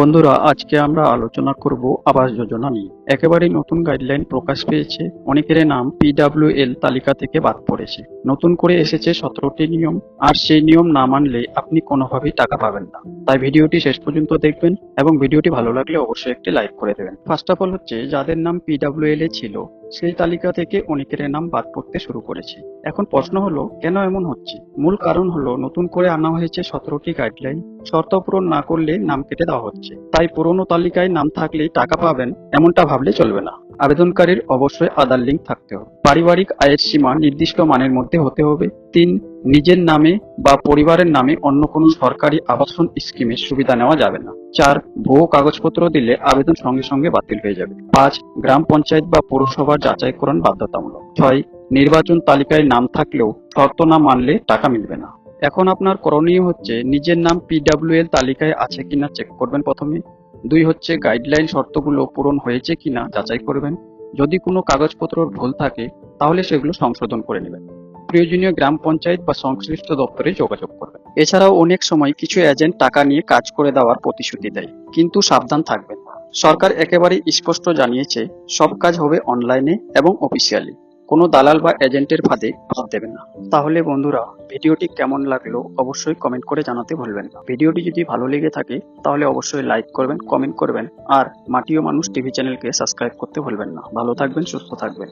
বন্ধুরা, আজকে আমরা আলোচনা করব আবাস যোজনা নিয়ে। একেবারে নতুন গাইডলাইন প্রকাশ পেয়েছে, অনেকের নাম পিডাব্লিউএল তালিকা থেকে বাদ পড়েছে। নতুন করে এসেছে সতেরোটি নিয়ম, আর সেই নিয়ম না মানলে আপনি কোনোভাবেই টাকা পাবেন না। তাই ভিডিওটি শেষ পর্যন্ত দেখবেন এবং ভিডিওটি ভালো লাগলে অবশ্যই একটি লাইক করে দেবেন। ফার্স্ট অফ অল হচ্ছে, যাদের নাম পিডাব্লিউএল এ ছিল সেই তালিকা থেকে অনেকের নাম বাদ পড়তে শুরু করেছে। এখন প্রশ্ন হলো, কেন এমন হচ্ছে? মূল কারণ হলো, নতুন করে আনা হয়েছে সতেরোটি গাইডলাইন শর্ত পূরণ না করলে নাম কেটে দেওয়া হচ্ছে। তাই পুরনো তালিকায় নাম থাকলেই টাকা পাবেন, এমনটা ভাবলে চলবে না। আবেদনকারীর অবশ্যই আধার লিঙ্ক থাকতে হবে। পারিবারিক আয়ের সীমা নির্দিষ্ট মানের মধ্যে হতে হবে। তিন, নিজের নামে বা পরিবারের নামে অন্য কোনো সরকারি আবাসন স্কিমের সুবিধা নেওয়া যাবে না। চার, ভুয়ো কাগজপত্র দিলে আবেদন সঙ্গে সঙ্গে বাতিল হয়ে যাবে। পাঁচ, গ্রাম পঞ্চায়েত বা পৌরসভার যাচাইকরণ বাধ্যতামূলক। ছয়, নির্বাচন তালিকায় নাম থাকলেও শর্ত না মানলে টাকা মিলবে না। এখন আপনার করণীয় হচ্ছে নিজের নাম পিডাব্লিউএল তালিকায় আছে কিনা চেক করবেন প্রথমে। দুই হচ্ছে গাইডলাইন শর্তগুলো পূরণ হয়েছে কিনা যাচাই করবেন। যদি কোনো কাগজপত্র ভুল থাকে, তাহলে সেগুলো সংশোধন করে নেবেন। প্রয়োজনীয় গ্রাম পঞ্চায়েত বা সংশ্লিষ্ট দপ্তরে যোগাযোগ করবেন। এছাড়াও অনেক সময় কিছু এজেন্ট টাকা নিয়ে কাজ করে দেওয়ার প্রতিশ্রুতি দেয়, কিন্তু সাবধান থাকবেন সরকার একেবারে স্পষ্ট জানিয়েছে, সব কাজ হবে অনলাইনে এবং অফিসিয়ালি কোনো দালাল বা এজেন্টের ফাঁদে হাত দেবেন না। তাহলে বন্ধুরা, ভিডিওটি কেমন লাগল অবশ্যই কমেন্ট করে জানাতে ভুলবেন না। ভিডিওটি যদি ভালো লেগে থাকে, তাহলে অবশ্যই লাইক করবেন কমেন্ট করবেন, আর মাটিও মানুষ টিভি চ্যানেলকে সাবস্ক্রাইব করতে ভুলবেন না। ভালো থাকবেন, সুস্থ থাকবেন।